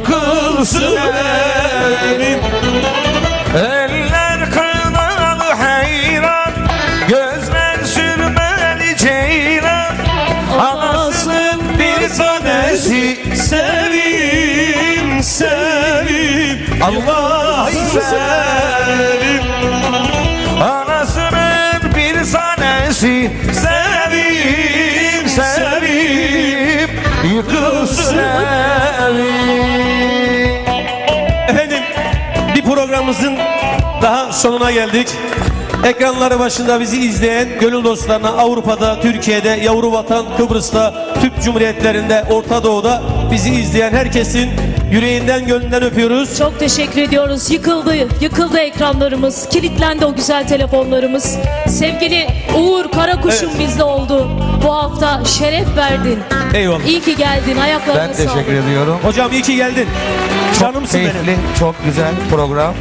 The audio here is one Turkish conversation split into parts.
yıkılsın evim Eller kınalı heyran Gözler sürmeli ceylan Anasın bir tanesi Sevim, sevim. Allah sevim daha sonuna geldik. Ekranları başında bizi izleyen gönül dostlarına Avrupa'da, Türkiye'de, yavru vatan Kıbrıs'ta, Türk Cumhuriyetlerinde, Orta Doğu'da bizi izleyen herkesin yüreğinden gönlünden öpüyoruz. Çok teşekkür ediyoruz. Yıkıldı, yıkıldı ekranlarımız. Kilitlendi o güzel telefonlarımız. Sevgili Uğur Karakuş'un Evet. bizde oldu. Bu hafta şeref verdin. Eyvallah. İyi ki geldin. Ayaklarına Ben sağlık. teşekkür ediyorum. Hocam iyi ki geldin. Canımsın Keyifli, benim. çok güzel program.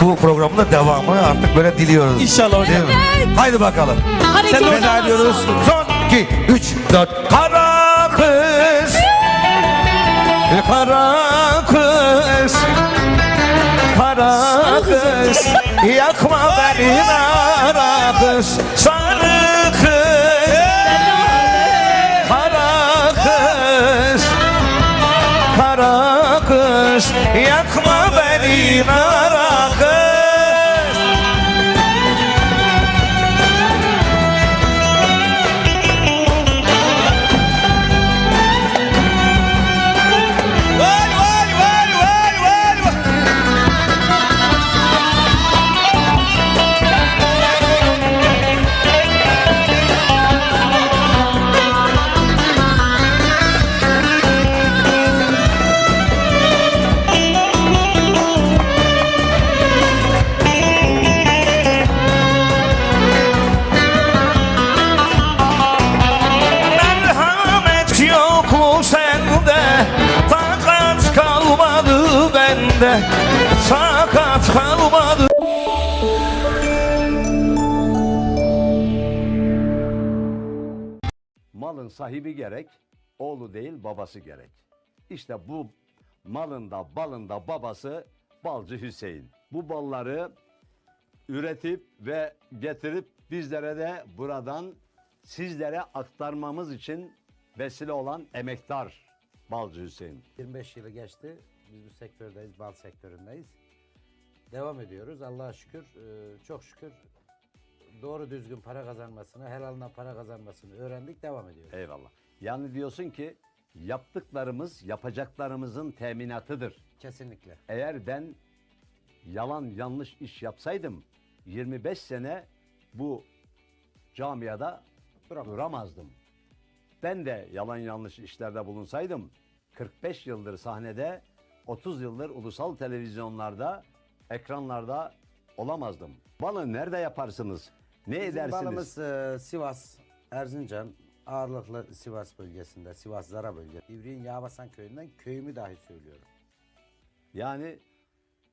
Bu programın da devamını artık böyle diliyoruz. İnşallah hocam. Mi? Haydi bakalım. Hareketler Veda ediyoruz. Son 2, 3, 4. Kara kız. Kara kız. Kara kız. Yakma beni kara kız. Sarı kız. Kara kız. Kara kız. Yakma beni kara bende Takat kalmadı Malın sahibi gerek, oğlu değil babası gerek. İşte bu malın da balın da babası Balcı Hüseyin. Bu balları üretip ve getirip bizlere de buradan sizlere aktarmamız için vesile olan emektar Balcı Hüseyin. 25 yılı geçti. Biz bu sektördeyiz, bal sektöründeyiz. Devam ediyoruz. Allah'a şükür, e, çok şükür doğru düzgün para kazanmasını, helalına para kazanmasını öğrendik, devam ediyoruz. Eyvallah. Yani diyorsun ki yaptıklarımız yapacaklarımızın teminatıdır. Kesinlikle. Eğer ben yalan yanlış iş yapsaydım 25 sene bu camiada Duramaz. duramazdım. Ben de yalan yanlış işlerde bulunsaydım 45 yıldır sahnede 30 yıldır ulusal televizyonlarda ekranlarda olamazdım. Balı nerede yaparsınız? Ne Bizim edersiniz? balımız e, Sivas, Erzincan, ağırlıklı Sivas bölgesinde, Sivas Zara bölgesinde. İvriğin Yağbasan köyünden köyümü dahi söylüyorum. Yani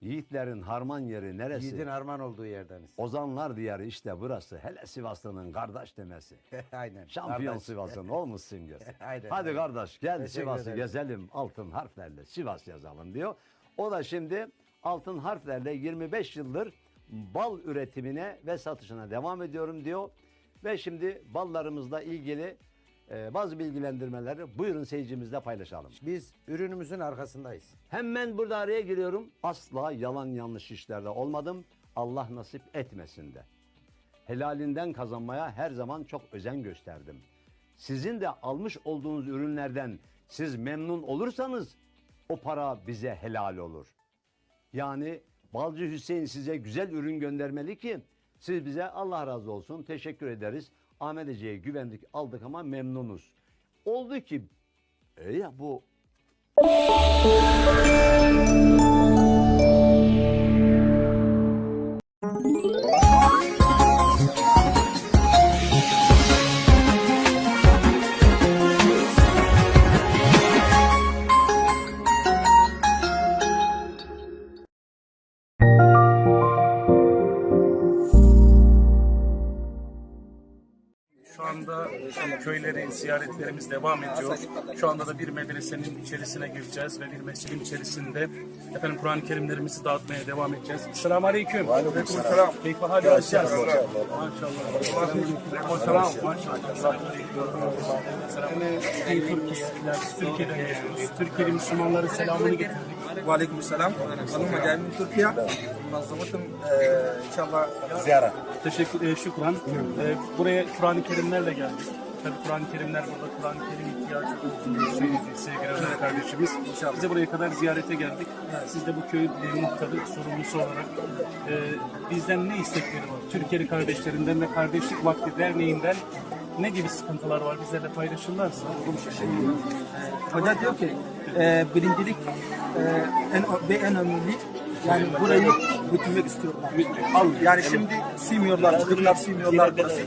yiğitlerin harman yeri neresi? Yiğidin harman olduğu yerdeniz. Ozanlar diyarı işte burası. Hele Sivaslı'nın kardeş demesi. Aynen. Şampiyon kardeş. Sivas'ın olmuşsun göz. Aynen, Hadi aynen. kardeş gel Teşekkür Sivas'ı ederim. gezelim altın harflerle Sivas yazalım diyor. O da şimdi altın harflerle 25 yıldır bal üretimine ve satışına devam ediyorum diyor. Ve şimdi ballarımızla ilgili e, bazı bilgilendirmeleri buyurun seyircimizle paylaşalım. Biz ürünümüzün arkasındayız. Hemen burada araya giriyorum. Asla yalan yanlış işlerde olmadım. Allah nasip etmesin de. Helalinden kazanmaya her zaman çok özen gösterdim. Sizin de almış olduğunuz ürünlerden siz memnun olursanız o para bize helal olur. Yani Balcı Hüseyin size güzel ürün göndermeli ki siz bize Allah razı olsun teşekkür ederiz. Ahmet Ece'ye güvendik aldık ama memnunuz. Oldu ki e ya bu köyleri ziyaretlerimiz devam ediyor. Şu anda da bir medresenin içerisine gireceğiz ve bir mescidin içerisinde efendim Kur'an-ı Kerimlerimizi dağıtmaya devam edeceğiz. Selamun Aleyküm. Aleyküm selam. Keyfe hal yaşayacağız. Maşallah. Aleyküm selam. Maşallah. Türkiye'den geliyoruz. Türkiye'li Müslümanların selamını getirdik. Aleyküm selam. Hanım geldim Türkiye. Nazlımatım e, inşallah ziyaret. Teşekkür, e, şükran. E, buraya Kur'an-ı Kerimlerle geldik. Tabii Kur'an-ı Kerimler burada Kur'an-ı Kerim ihtiyacı olduğunu söyledi sevgili Ömer kardeşimiz. Biz de buraya kadar ziyarete geldik. Siz de bu köyün e, muhtarı, sorumlusu olarak e, bizden ne istekleri var? Türkiye'li kardeşlerinden ve Kardeşlik Vakti Derneği'nden ne gibi sıkıntılar var? Bizlerle paylaşırlarsa. Hoca diyor ki e, birincilik e, en, ve en önemli yani burayı bütünmek istiyorlar. Yani şimdi silmiyorlar, çocuklar silmiyorlar burası.